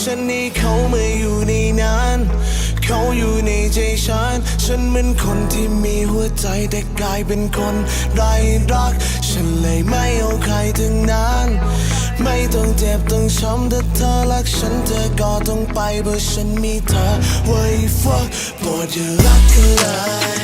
ฉันนี่เขาไม่อยู่ใน ฉัน ฉันเป็นคนที่มีหัวใจแต่กลายเป็นคนไร้รัก ฉันเลยไม่เอาใครทั้งนั้น ไม่ต้องเจ็บต้องช้ำถ้าเธอรักฉันเธอก็ต้องไปเพราะฉันมีเธอไว้ฟักโปรดอย่ารักกันเลย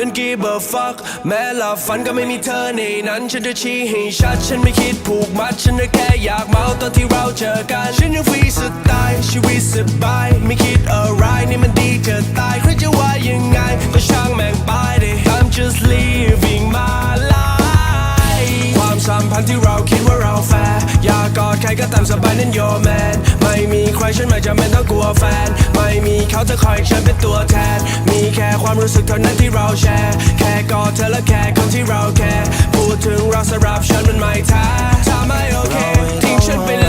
don't give a fuck แม้หลับฝันก็ไม่มีเธอในนั้นฉันจะชี้ให้ชัดฉันไม่คิดผูกมัดฉันแค่อยากเมาตอนที่เราเจอกันฉันยังฟรีสไตล์ชีวิตสบายไม่คิดอะไรนี่มันดีจะตายใครจะว่ายังไงก็ช่างแม่งไปดิ I'm just living my life ความสัมพันธ์ที่เราคิดว่าเราแฟร์อยากกอดใครก็ตามสบายนั่น your man ไม่มีใครฉันไม่จำเป็นต้องกลัวแฟนไม่มี เขาจะคอยฉันเป็นตัวแทน มีแค่ความรู้สึกเท่านั้นที่เราแชร์ แค่กอดเธอและแค่คนที่เราแคร์พูดถึงเราสำหรับฉันมันไม่แท้ถ้าไม่โอเคทิ้งฉันไป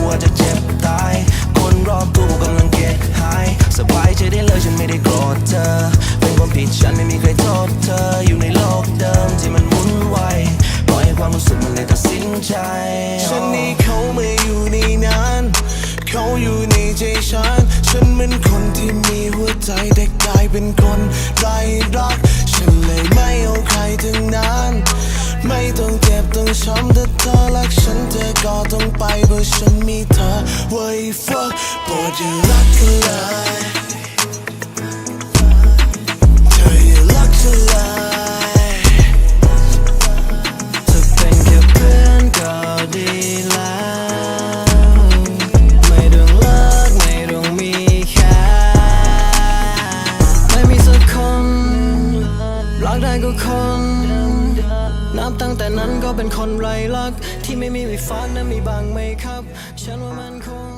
จะไม่ได้เมาหัวจะเจ็บตาย คนรอบตัวกูกำลังเก็ตหาย สบายใจได้เลยฉันไม่ได้โกรธเธอ เป็นความผิดฉันไม่มีใครโทษเธอ อยู่ในโลกเดิมที่มันวุ่นวายปล่อยให้ความรู้สึกมันเลยตัดสินใจ ฉันนี่เขาไม่อยู่ในนั้นเขาอยู่ในใจฉัน ฉันเป็นคนที่มีหัวใจแต่กลายเป็นคนไร้รัก อไว้ฟักโปรดอย่ารักกันเธอเป็นแค่เพื่อนก็ดีแล้ว ไม่ต้องเลิกไม่ต้องมีค่ไม่มีสักคนรักได้ก็คน นับตั้งแต่นั้นก็เป็นคนไร้รัก ที่ไม่มีไฟฟ้านะมีบางไหมครับ ฉันว่ามันคง